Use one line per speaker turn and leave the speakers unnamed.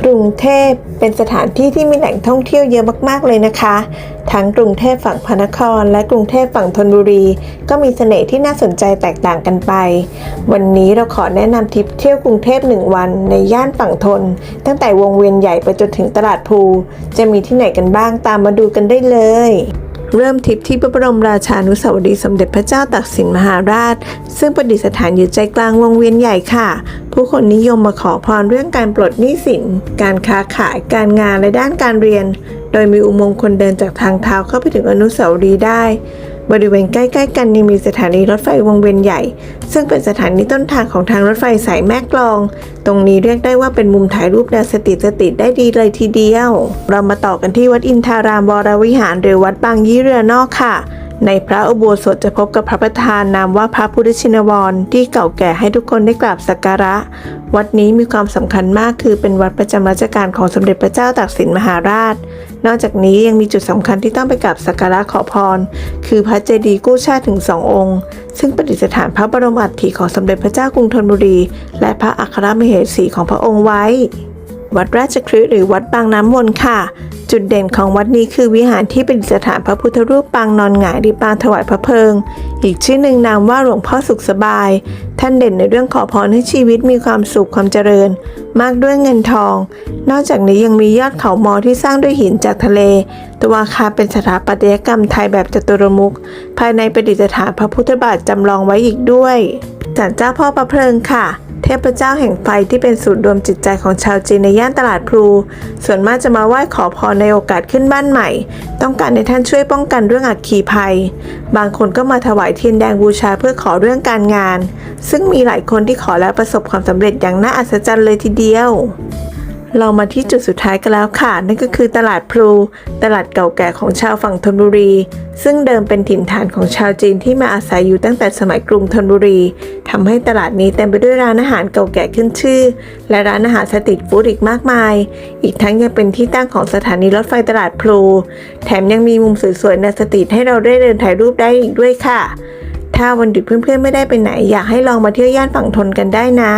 กรุงเทพเป็นสถานที่ที่มีแหล่งท่องเที่ยวเยอะมากๆเลยนะคะ ทั้งกรุงเทพฝั่งพระนคร และกรุงเทพฝั่งธนบุรี ก็มีเสน่ห์ที่น่าสนใจแตกต่างกันไป วันนี้เราขอแนะนำทริปเที่ยวกรุงเทพหนึ่งวันในย่านฝั่งทนตั้งแต่วงเวียนใหญ่ไปจนถึงตลาดพลูจะมีที่ไหนกันบ้างตามมาดูกันได้เลย เริ่มทริปที่พระบรมราชานุสาวรีย์สมเด็จพระเจ้าตากสินมหาราช ซึ่งประดิษฐานอยู่ใจกลางวงเวียนใหญ่ค่ะ ผู้คนนิยมมาขอพรเรื่องการปลดหนี้สิน การค้าขายการงานและด้านการเรียน โดยมีอุโมงค์คนเดินจากทางเท้าเข้าไปถึงอนุสาวรีย์ได้ บริเวณใกล้ ๆ กันยังมีสถานีรถไฟวงเวียนใหญ่ ซึ่งเป็นสถานีต้นทางของทางรถไฟสายแม่กลอง ตรงนี้เรียกได้ว่าเป็นมุมถ่ายรูปแนวสติสติได้ดีเลยทีเดียว เรามาต่อกันที่วัดอินทารามวรวิหารหรือวัดบางยี่เรือนอกค่ะ ในพระอุโบสถจะพบกับพระประธานนามว่าพระพุทธชินวรที่เก่าแก่ให้ทุกคนได้กราบสักการะ วัดนี้มีความสำคัญมากคือเป็นวัดประจำราชการของสมเด็จพระเจ้าตากสินมหาราช นอกจากนี้ยังมีจุดสำคัญที่ต้องไปกราบสักการะขอพร คือพระเจดีย์กู้ชาติถึงสององค์ ซึ่งประดิษฐานพระบรมอัฐิของสมเด็จพระเจ้ากรุงธนบุรี และพระอัครมเหสีของพระองค์ไว้ วัดราชคฤห์หรือวัดปางน้ำมนค่ะ จุดเด่นของวัดนี้คือวิหารที่เประดิษฐานพระพุทธรูปปางนอนหงายหรือปางถวายพระเพลิง อีกชื่อหนึ่งนามว่าหลวงพ่อสุขสบาย ท่านเด่นในเรื่องขอพรให้ชีวิตมีความสุขความเจริญ มากด้วยเงินทอง นอกจากนี้ยังมียอดเขามอที่สร้างด้วยหินจากทะเล ตัวอาคารเป็นสถาปัตยกรรมไทยแบบจตุรมุข ภายในประดิษฐานพระพุทธบาทจำลองไว้อีกด้วยศาลเจ้าพ่อประเพลิงค่ะ เทพเจ้าแห่งไฟที่เป็นศูนย์รวมจิตใจของชาวจีนในย่านตลาดพลู ส่วนมากจะมาไหว้ขอพรในโอกาสขึ้นบ้านใหม่ ต้องการให้ท่านช่วยป้องกันเรื่องอัคคีภัย บางคนก็มาถวายเทียนแดงบูชาเพื่อขอเรื่องการงาน ซึ่งมีหลายคนที่ขอแล้วประสบความสำเร็จอย่างน่าอัศจรรย์เลยทีเดียว เรามาที่จุดสุดท้ายกันแล้วค่ะ นั่นก็คือตลาดพลู ตลาดเก่าแก่ของชาวฝั่งธนบุรี ซึ่งเดิมเป็นถิ่นฐานของชาวจีนที่มาอาศัยอยู่ตั้งแต่สมัยกรุงธนบุรีทำให้ตลาดนี้เต็มไปด้วยร้านอาหารเก่าแก่ขึ้นชื่อ และร้านอาหารสตรีทฟู้ดอีกมากมาย อีกทั้งยังเป็นที่ตั้งของสถานีรถไฟตลาดพลู แถมยังมีมุมสวยๆในสตรีทให้เราได้เดินถ่ายรูปได้อีกด้วยค่ะ ถ้าวันหยุดเพื่อนๆไม่ได้ไปไหน อยากให้ลองมาเที่ยวย่านฝั่งทนกันได้นะ